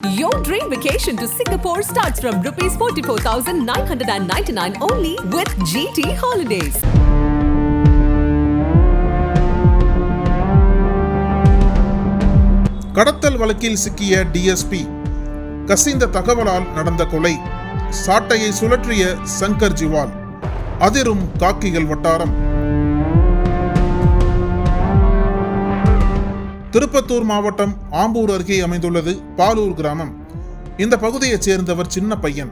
Your dream vacation to Singapore starts from rupees 44,999 only with GT Holidays. கடத்தல் வழக்கில் சிக்கிய DSP கசிந்த தகவலால் நடந்த கொலை சாட்டையை சுழற்றிய சங்கர் ஜிவால் அதிரும் காக்கிகள் வட்டாரம் திருப்பத்தூர் மாவட்டம் ஆம்பூர் அருகே அமைந்துள்ளது பாலூர் கிராமம். இந்த பகுதியைச் சேர்ந்தவர் சின்ன பையன்.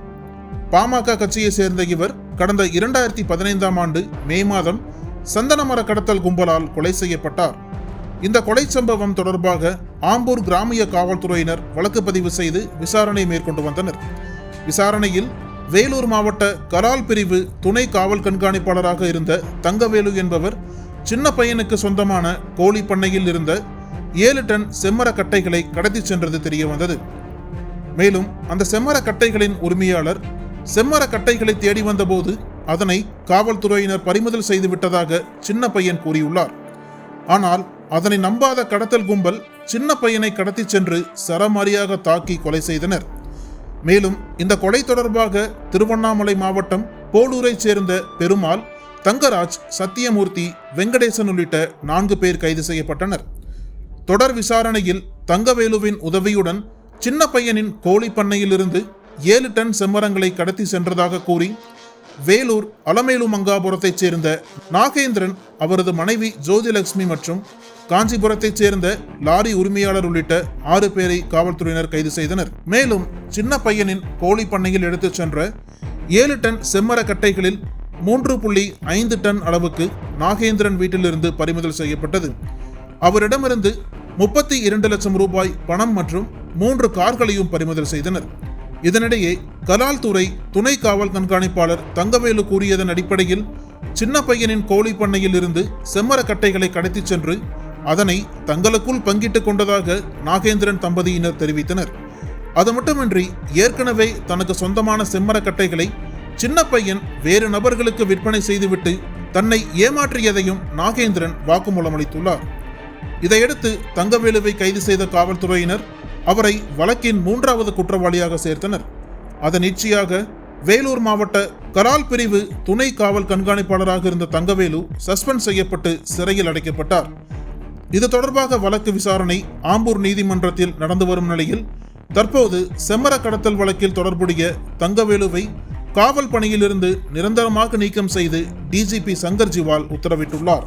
பாமக கட்சியைச் சேர்ந்த இவர் கடந்த இரண்டாயிரத்தி பதினைந்தாம் ஆண்டு மே மாதம் சந்தனமர கடத்தல் கும்பலால் கொலை செய்யப்பட்டார். இந்த கொலை சம்பவம் தொடர்பாக ஆம்பூர் கிராமிய காவல்துறையினர் வழக்கு பதிவு செய்து விசாரணை மேற்கொண்டு வந்தனர். விசாரணையில் வேலூர் மாவட்ட கலால் பிரிவு துணை காவல் கண்காணிப்பாளராக இருந்த தங்கவேலு என்பவர் சின்ன பையனுக்கு சொந்தமான கோழி பண்ணையில் இருந்த ஏழு டன் செம்மர கட்டைகளை கடத்திச் சென்றது தெரிய வந்தது. மேலும் அந்த செம்மர கட்டைகளின் உரிமையாளர் செம்மர கட்டைகளை தேடி வந்தபோது அதனை காவல்துறையினர் பறிமுதல் செய்து விட்டதாக சின்ன பையன் கூறியுள்ளார். ஆனால் அதனை நம்பாத கடத்தல் கும்பல் சின்ன பையனை கடத்திச் சென்று சரமாரியாக தாக்கி கொலை செய்தனர். மேலும் இந்த கொலை தொடர்பாக திருவண்ணாமலை மாவட்டம் போலூரைச் சேர்ந்த பெருமாள் தங்கராஜ் சத்தியமூர்த்தி வெங்கடேசன் உள்ளிட்ட நான்கு பேர் கைது செய்யப்பட்டனர். தொடர் விசாரணையில் தங்கவேலுவின் உதவியுடன் சின்ன பையனின் கோழி பண்ணையிலிருந்து ஏழு டன் செம்மரங்களை கடத்தி சென்றதாக கூறி வேலூர் அலமேலு மங்காபுரத்தைச் சேர்ந்த நாகேந்திரன் அவரது மனைவி ஜோதிலட்சுமி மற்றும் காஞ்சிபுரத்தைச் சேர்ந்த லாரி உரிமையாளர் உள்ளிட்ட ஆறு பேரை காவல்துறையினர் கைது செய்தனர். மேலும் சின்ன பையனின் கோழி பண்ணையில் எடுத்துச் சென்ற ஏழு டன் செம்மர கட்டைகளில் மூன்று புள்ளி ஐந்து டன் அளவுக்கு நாகேந்திரன் வீட்டிலிருந்து பறிமுதல் செய்யப்பட்டது. அவரிடமிருந்து முப்பத்தி இரண்டு லட்சம் ரூபாய் பணம் மற்றும் மூன்று கார்களையும் பறிமுதல் செய்தனர். இதனிடையே கலால் துறை துணை காவல் கண்காணிப்பாளர் தங்கவேலு கூறியதன் அடிப்படையில் சின்ன பையனின் கோழி பண்ணையில் இருந்து செம்மர கட்டைகளை கடத்திச் சென்று அதனை தங்களுக்குள் பங்கிட்டுக் கொண்டதாக நாகேந்திரன் தம்பதியினர் தெரிவித்தனர். அது மட்டுமின்றி ஏற்கனவே தனக்கு சொந்தமான செம்மரக்கட்டைகளை சின்ன பையன் வேறு நபர்களுக்கு விற்பனை செய்துவிட்டு தன்னை ஏமாற்றியதையும் நாகேந்திரன் வாக்குமூலம் அளித்துள்ளார். இதையடுத்து தங்கவேலுவை கைது செய்த காவல்துறையினர் அவரை வழக்கின் மூன்றாவது குற்றவாளியாக சேர்த்தனர். அதன் நிச்சயாக வேலூர் மாவட்ட கரால் பிரிவு துணை காவல் கண்காணிப்பாளராக இருந்த தங்கவேலு சஸ்பெண்ட் செய்யப்பட்டு சிறையில் அடைக்கப்பட்டார். இது தொடர்பாக வழக்கு விசாரணை ஆம்பூர் நீதிமன்றத்தில் நடந்து வரும் நிலையில் தற்போது செம்மர கடத்தல் வழக்கில் தொடர்புடைய தங்கவேலுவை காவல் பணியிலிருந்து நிரந்தரமாக நீக்கம் செய்து டிஜிபி சங்கர் ஜிவால் உத்தரவிட்டுள்ளார்.